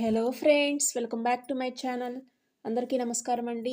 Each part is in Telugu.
Hello friends welcome back to my channel. అందరికీ నమస్కారం అండి.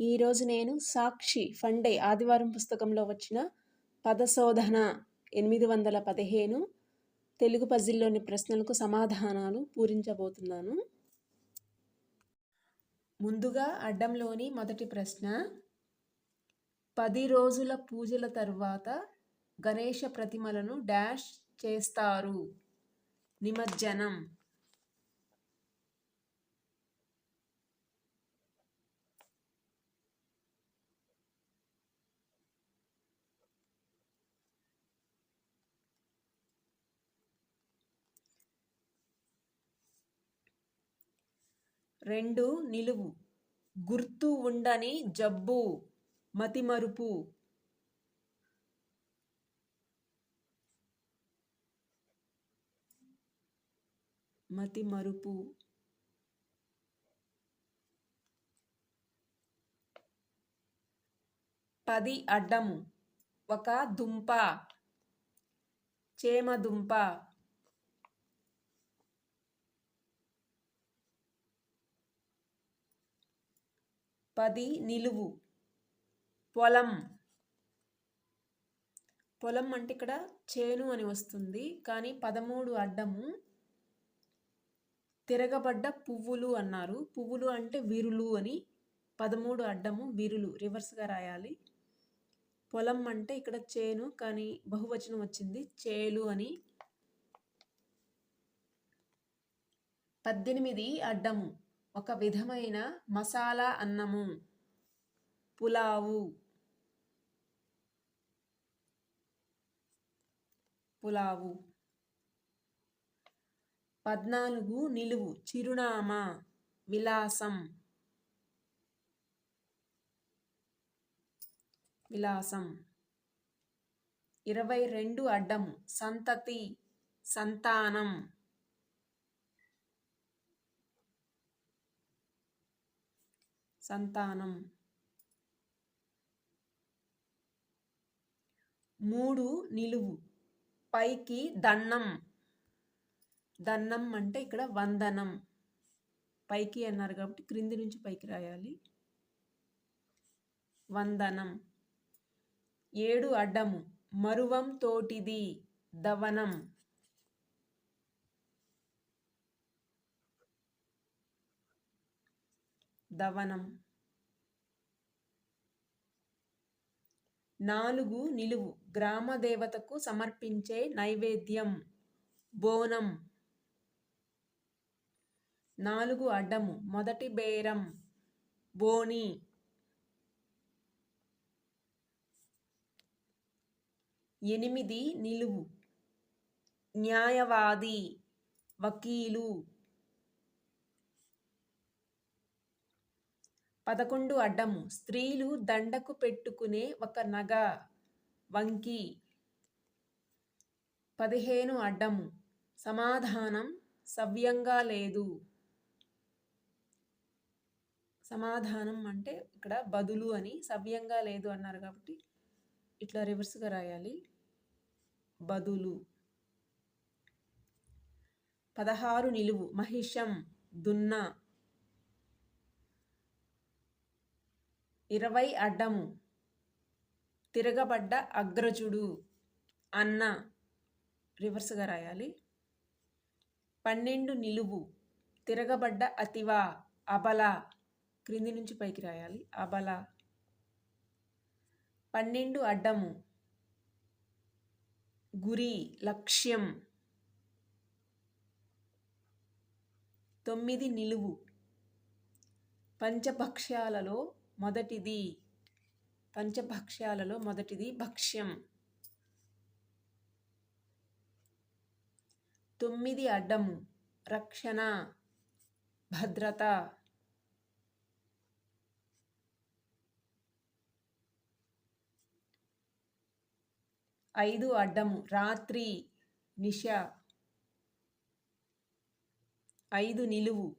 ఈరోజు నేను సాక్షి ఫండే ఆదివారం పుస్తకంలో వచ్చిన పదశోధన ఎనిమిది వందల పదిహేను తెలుగు పజిల్లోని ప్రశ్నలకు సమాధానాలు పూరించబోతున్నాను. ముందుగా అడ్డంలోని మొదటి ప్రశ్న పది రోజుల పూజల తర్వాత గణేష ప్రతిమలను డాష్ చేస్తారు. నిమజ్జనం. రెండు నిలువు. గుర్తు ఉండని జబ్బు మతిమరుపు. మతిమరుపు. పది అడ్డము. ఒక దుంప. చేమదుంప. పది నిలువు. పొలం. పొలం అంటే ఇక్కడ చేను అని వస్తుంది. కానీ పదమూడు అడ్డము తిరగబడ్డ పువ్వులు అన్నారు. పువ్వులు అంటే విరులు అని పదమూడు అడ్డము విరులు. రివర్స్గా రాయాలి. పొలం అంటే ఇక్కడ చేను కానీ బహువచనం వచ్చింది చేలు అని. పద్దెనిమిది అడ్డము. ఒక విధమైన మసాలా అన్నము. పులావు. పులావు. పద్నాలుగు నిలువు. చిరునామా. విలాసం. విలాసం. ఇరవై రెండు అడ్డము. సంతతి. సంతానం. సంతానం. మూడు నిలువు. పైకి దన్నం. దన్నం అంటే ఇక్కడ వందనం. పైకి అన్నారు కాబట్టి క్రింది నుంచి పైకి రాయాలి. వందనం. ఏడు అడ్డము. మరువం తోటిది. దవనం. దవనం. నాలుగు నిలువు. గ్రామ దేవతకు సమర్పించే నైవేద్యం. బోనం. నాలుగు అడ్డము. మొదటి బేరం. బోని. ఎనిమిది నిలువు. న్యాయవాది. వకీలు. పదకొండు అడ్డము. స్త్రీలు దండకు పెట్టుకునే ఒక నగ వంకి. పదిహేను అడ్డము. సమాధానం సవ్యంగా లేదు. సమాధానం అంటే ఇక్కడ బదులు అని సవ్యంగా లేదు అన్నారు కాబట్టి ఇట్లా రివర్స్గా రాయాలి. బదులు. పదహారు నిలువు. మహిషం దున్న. ఇరవై అడ్డము. తిరగబడ్డ అగ్రజుడు అన్న రివర్స్గా రాయాలి. పన్నెండు నిలువు. తిరగబడ్డ అతివా అబల క్రింది నుంచి పైకి రాయాలి. అబల. పన్నెండు అడ్డము. గురి లక్ష్యం. తొమ్మిది నిలువు. పంచభక్ష్యాలలో మొదటిది పంచభక్ష్యాలలో మొదటిది భక్ష్యం. తొమ్మిది అడ్డము రక్షణ భద్రత. ఐదు అడ్డము రాత్రి నిష. ఐదు నిలువు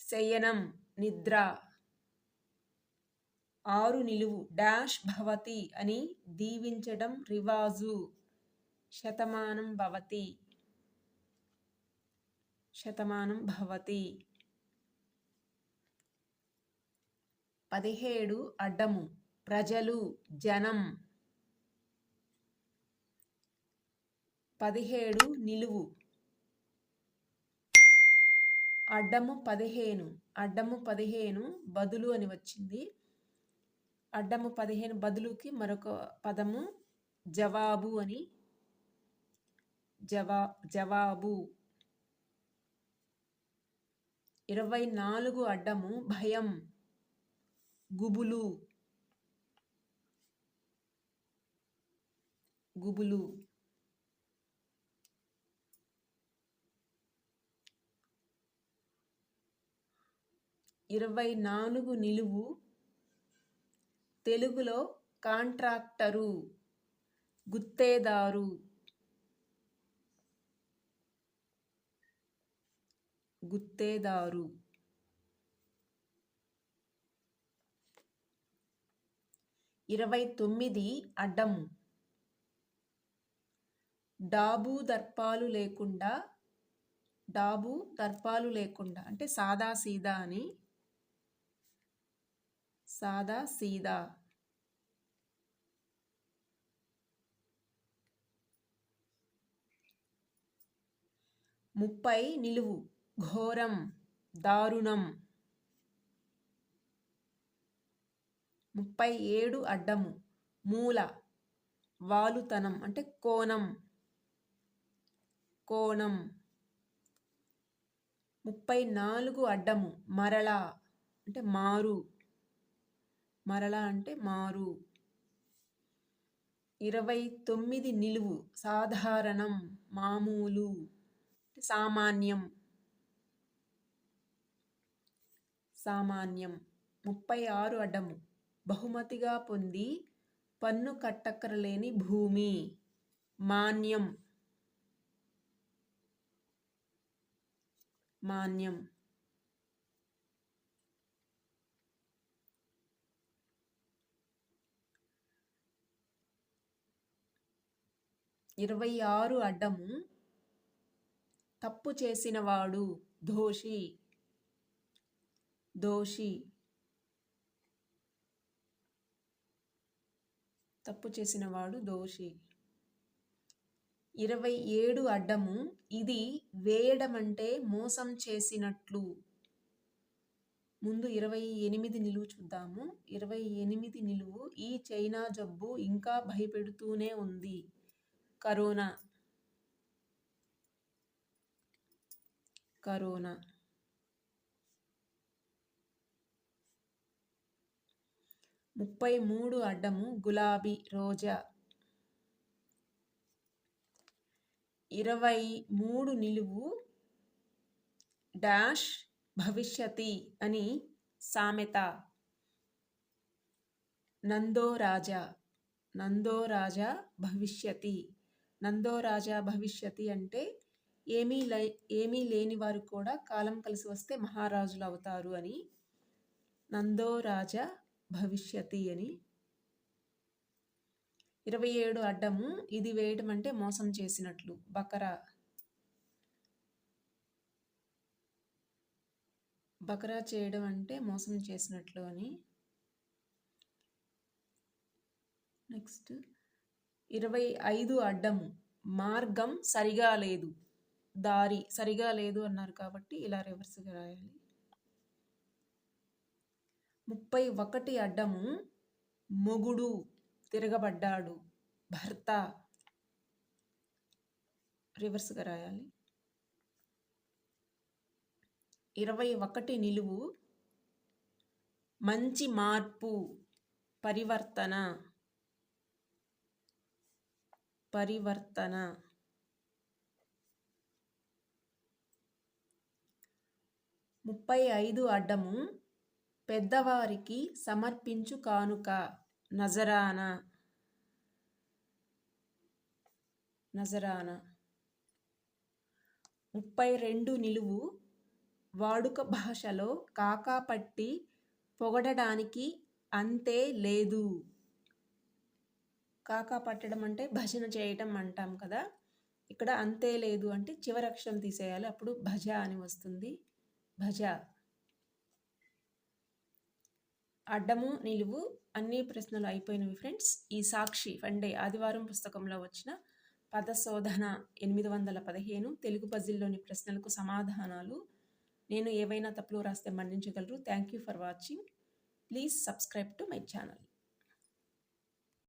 శయనం నిద్ర. ఆరు నిలువు డాష్ భవతి అని దీవించడం రివాజు. శతమానం భవతి. శతమానం భవతి. పదిహేడు అడ్డము ప్రజలు జనం. పదిహేడు నిలువు. అడ్డము పదిహేను అడ్డము పదిహేను బదులు అని వచ్చింది. అడ్డము పదిహేను బదులుకి మరొక పదము జవాబు అని. జవా జవాబు. ఇరవై నాలుగు అడ్డము భయం గుబులు. గుబులు. ఇరవై నాలుగు నిలువు తెలుగులో కాంట్రాక్టరు గుత్తేదారు. గుత్తేదారు. ఇరవై తొమ్మిది అడ్డం. డాబు దర్పాలు లేకుండా డాబు దర్పాలు లేకుండా అంటే సాదా సీదా అని సాదా సీదా. ముప్పై నిలువు. ఘోరం దారుణం. ముప్పై ఏడు అడ్డము. మూల వాలుతనం అంటే కోణం. కోణం. ముప్పై నాలుగు అడ్డము. మరలా అంటే మారు. మరళ అంటే మారు. ఇరవై తొమ్మిది నిలువు. సాధారణం మామూలు. సామాన్యం. సామాన్యం. ముప్పై ఆరు అడము. బహుమతిగా పొంది పన్ను కట్టక్కరలేని భూమి. మాన్యం. మాన్యం. ఇరవై ఆరు అడ్డము తప్పు చేసినవాడు దోషి. దోషి. తప్పు చేసినవాడు దోషి. ఇరవై ఏడు అడ్డము ఇది వేయడం అంటే మోసం చేసినట్లు. ముందు ఇరవై ఎనిమిది నిలువు చూద్దాము. ఇరవై ఎనిమిది నిలువు ఈ చైనా జబ్బు ఇంకా భయపెడుతూనే ఉంది. Corona corona. ముప్పై మూడు అడ్డము గులాబీ రోజా. ఇరవై మూడు నిలువు డాష్ భవిష్యతి అని సామెత. నందో రాజా. నందో రాజా భవిష్యతి. నందోరాజా భవిష్యతి అంటే ఏమీ లై ఏమీ లేని వారు కూడా కాలం కలిసి వస్తే మహారాజులు అవుతారు అని నందో రాజ భవిష్యతి అని. ఇరవై ఏడు అడ్డము ఇది వేయటం అంటే మోసం చేసినట్లు. బకరా బకరా చేయడం అంటే మోసం చేసినట్లు అని. నెక్స్ట్ ఇరవై ఐదు అడ్డము మార్గం సరిగా లేదు. దారి సరిగా లేదు అన్నారు కాబట్టి ఇలా రివర్స్గా రాయాలి. ముప్పై ఒకటి అడ్డము మొగుడు తిరగబడ్డాడు. భర్త రివర్స్గా రాయాలి. ఇరవై ఒకటి నిలువు మంచి మార్పు పరివర్తన పరివర్తన. ముప్పై ఐదు అడ్డము పెద్దవారికి సమర్పించు కానుక. నజరాన. నజరాన. ముప్పై రెండు నిలువు వాడుక భాషలో కాకా పట్టి పొగడడానికి అంతే లేదు. కాకా పట్టడం అంటే భజన చేయటం అంటాం కదా. ఇక్కడ అంతే లేదు అంటే చివరక్షరం తీసేయాలి అప్పుడు భజ అని వస్తుంది. భజ. అడ్డము నిలువు అన్ని ప్రశ్నలు అయిపోయినవి ఫ్రెండ్స్. ఈ సాక్షి ఫండే ఆదివారం పుస్తకంలో వచ్చిన పదశోధన ఎనిమిది వందల పదిహేను తెలుగు పజిల్లోని ప్రశ్నలకు సమాధానాలు. నేను ఏవైనా తప్పులు రాస్తే మన్నించగలరు. Thank you for watching please subscribe to my channel